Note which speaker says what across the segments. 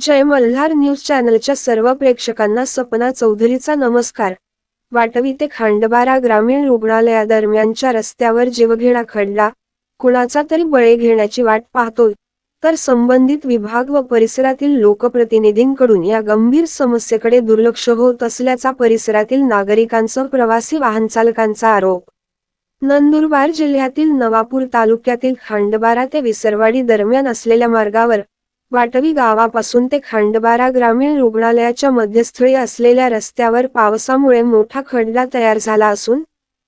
Speaker 1: जय Malhar news चॅनलच्या सर्व प्रेक्षकांना सपना चौधरीचा नमस्कार. वाटवी ते खांडबारा ग्रामीण रुग्णालयादरम्यानच्या रस्त्यावर जीवघेणा खडला. कुणाचा तरी बळे घेण्याची वाट पाहतोय. तर संबंधित विभाग व परिसरातील लोकप्रतिनिधींकडून या गंभीर समस्येकडे दुर्लक्ष होत असल्याचा परिसरातील नागरिकांसह प्रवासी वाहन चालकांचा आरोप. नंदुरबार जिल्ह्यातील नवापूर तालुक्यातील खांडबारा ते विसरवाडी दरम्यान असलेल्या मार्गावर वाटवी गावापासून ते खांडबारा ग्रामीण रुग्णालयाच्या मध्यस्थळी असलेल्या रस्त्यावर पावसामुळे मोठा खड्डा तयार झाला असून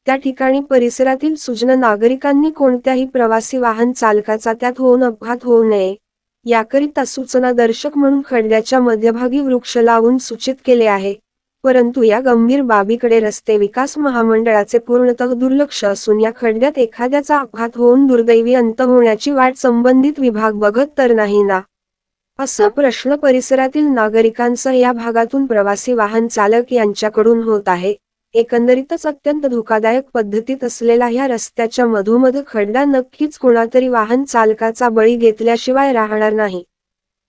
Speaker 1: त्या ठिकाणी परिसरातील सुजन नागरिकांनी कोणत्याही प्रवासी वाहन चालकाचा त्यात होऊन अपघात होऊ नये याकरिता सूचना दर्शक म्हणून खड्ड्याच्या मध्यभागी वृक्ष लावून सूचित केले आहे. परंतु या गंभीर बाबीकडे रस्ते विकास महामंडळाचे पूर्णतः दुर्लक्ष असून या खड्ड्यात एखाद्याचा अपघात होऊन दुर्दैवी अंत होण्याची वाट संबंधित विभाग बघत तर नाही ना. असा प्रश्न परिसरातील नागरिकांसह या भागातून प्रवासी वाहन चालक यांच्याकडून होत आहे. एकंदरीतच अत्यंत धोकादायक पद्धतीत असलेला ह्या रस्त्याच्या मधोमध खड्डा नक्कीच कोणातरी वाहन चालकाचा बळी घेतल्याशिवाय राहणार नाही.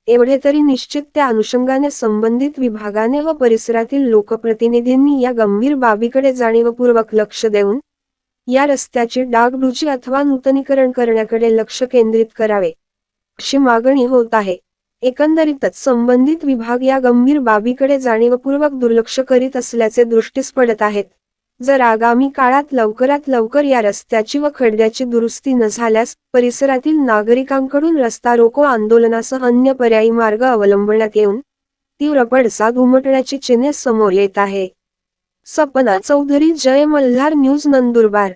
Speaker 1: एवढे तरी निश्चित त्या अनुषंगाने संबंधित विभागाने व परिसरातील लोकप्रतिनिधींनी या गंभीर बाबीकडे जाणीवपूर्वक लक्ष देऊन या रस्त्याची डागडुजी अथवा नूतनीकरण करण्याकडे लक्ष केंद्रित करावे. अशी मागणी होत आहे. एकंदरीतच संबंधित विभाग या गंभीर बाबीकडे जाणीवपूर्वक दुर्लक्ष करीत असल्याचे दृष्टीस पडत आहेत. जर आगामी काळात लवकरात लवकर या रस्त्याची व खड्ड्याची दुरुस्ती न झाल्यास परिसरातील नागरिकांकडून रस्ता रोको आंदोलनासह अन्य पर्यायी मार्ग अवलंबण्यात येऊन तीव्र पडसाद उमटण्याची चिन्हे समोर येत आहे. Sapna Chaudhary Jai Malhar news Nandurbar.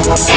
Speaker 1: Thank you.